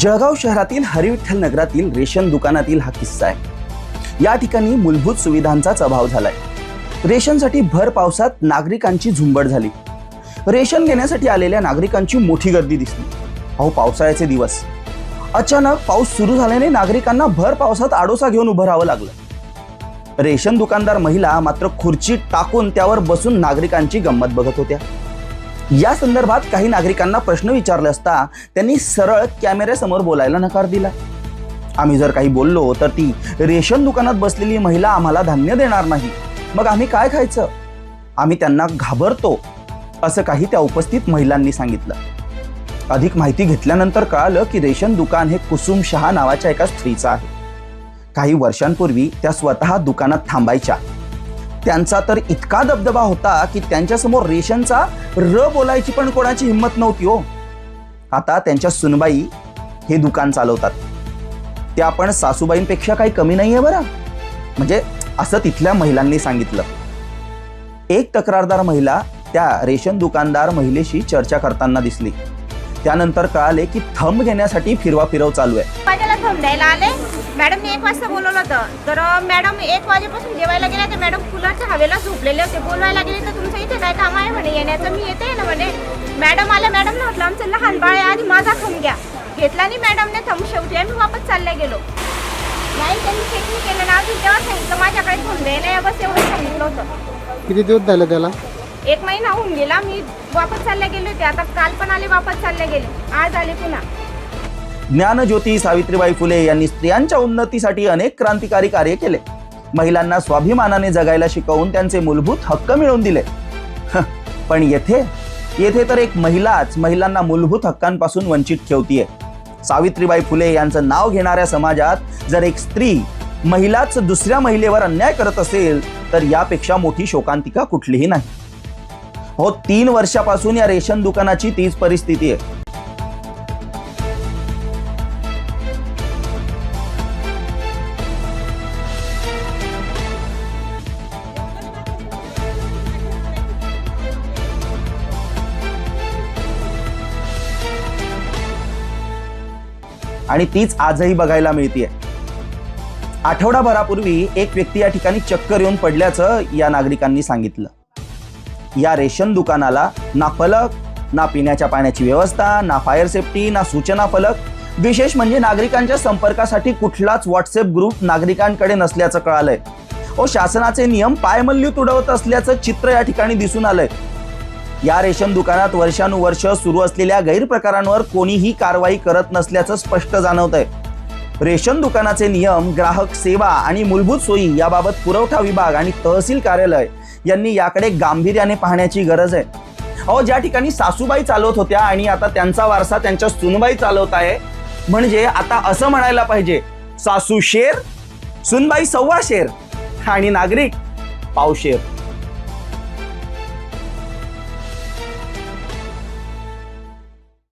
जळगाव शहरातील हरिविठ्ठल नगरातील रेशन दुकानातील हा किस्सा आहे. या ठिकाणी मूलभूत सुविधांचाच अभाव झालाय. रेशनसाठी भर पावसात नागरिकांची झुंबड झाली. रेशन घेण्यासाठी आलेल्या नागरिकांची मोठी गर्दी दिसली. अहो पावसाळ्याचे दिवस. अचानक पाऊस सुरू झाल्याने नागरिकांना भर पावसात आडोसा घेऊन उभं राहावं लागलं. रेशन दुकानदार महिला मात्र खुर्ची टाकून त्यावर बसून नागरिकांची गंमत बघत होत्या. या संदर्भात काही नागरिकांना प्रश्न विचारले असता त्यांनी सरळ कॅमेऱ्यासमोर बोलायला नकार दिला. आम्ही जर काही बोललो तर ती रेशन दुकानात बसलेली महिला आम्हाला धान्य देणार नाही. मग आम्ही काय खायचं? आम्ही त्यांना घाबरतो असं काही त्या उपस्थित महिलांनी सांगितलं. अधिक माहिती घेतल्यानंतर कळालं की रेशन दुकान हे कुसुम शहा नावाच्या एका स्त्रीचं आहे. काही वर्षांपूर्वी त्या स्वतः दुकानात थांबायच्या. त्यांचा तर इतका दबदबा होता की त्यांच्यासमोर रेशनचा र बोलायची पण कोणाची हिंमत नव्हती हो. आता त्यांच्या सुनबाई हे दुकान चालवतात. त्या पण सासूबाईंपेक्षा काही कमी नाहीये बरं. म्हणजे असं तिथल्या महिलांनी सांगितलं. एक तक्रारदार महिला त्या रेशन दुकानदार महिलेशी चर्चा करताना दिसली. त्यानंतर कळाले की थंब घेण्यासाठी फिरवा फिरव चालू आहे. वाजेला थांब द्यायला आले. मॅडमने एक वाजता बोलवलं होतं. तर मॅडम एक वाजेपासून जेवायला गेल्या तर मॅडम कूलरच्या हवेला झोपलेले होते. बोलवायला गेले तर तुमचं इथे काय काम आहे म्हणे. येण्याचं मी येते ना म्हणे. मॅडम आल्या मॅडमने म्हटलं आमचं लहान बाळ आहे. आधी माझा थंब घ्या. घेतला आणि मॅडमने थंब शेवटी आम्ही वापस चालल्या गेलो. नाही त्यांनी चेक नाही केलं. ना अजून तेव्हा सांगितलं माझ्याकडे थंब द्यायला या बस एवढं सांगितलं होतं. किती दिवस झाले त्याला? एक महिना होऊन गेला मी वापस चालल्या गेले होते. आता काल पण आले वापस चालल्या गेले. आज आले पुन्हा. ज्ञानज्योती सावित्रीबाई फुले यांनी स्त्रियांच्या उन्नतीसाठी अनेक क्रांतिकारी कार्य केले. महिलांना स्वाभिमानाने जगायला शिकवून त्यांचे मूलभूत हक्क मिळवून दिले. पण येथे येथे तर एक महिलाच महिलांना मूलभूत हक्कांपासून वंचित ठेवतीये. सावित्रीबाई फुले यांचं नाव घेणाऱ्या समाजात जर एक स्त्री महिलाच दुसऱ्या महिलेवर अन्याय करत असेल तर यापेक्षा मोठी शोकांतिका कुठलीही नाही. हो तीन वर्षापासून या रेशन दुकानाची तीच परिस्थिती आहे. आणि तीच आजही बघायला मिळतीये. आठवडाभरापूर्वी एक व्यक्ती या ठिकाणी चक्कर येऊन पडल्याचं या नागरिकांनी सांगितलं. या रेशन दुकानाला ना फलक ना पिण्याच्या पाण्याची व्यवस्था ना फायर सेफ्टी ना सूचना फलक. विशेष म्हणजे नागरिकांच्या संपर्कासाठी कुठलाच व्हॉट्सअप ग्रुप नागरिकांकडे नसल्याचं कळालंय. व शासनाचे नियम पायमल्ली तुडवत असल्याचं चित्र या ठिकाणी दिसून आलंय. या रेशन दुकानात वर्षानुवर्ष सुरू असलेल्या गैरप्रकारांवर कोणीही कारवाई करत नसल्याचं स्पष्ट जाणवत आहे रेशन दुकानाचे नियम ग्राहक सेवा आणि मूलभूत सोयी याबाबत पुरवठा विभाग आणि तहसील कार्यालय यांनी याकडे गांभीर्याने पाहण्याची गरज आहे. अहो ज्या ठिकाणी सासूबाई चालवत होत्या आणि आता त्यांचा वारसा त्यांच्या सुनबाई चालवत आहे म्हणजे आता असं म्हणायला पाहिजे सासू शेर सुनबाई सव्वा शेर आणि नागरिक पावशेर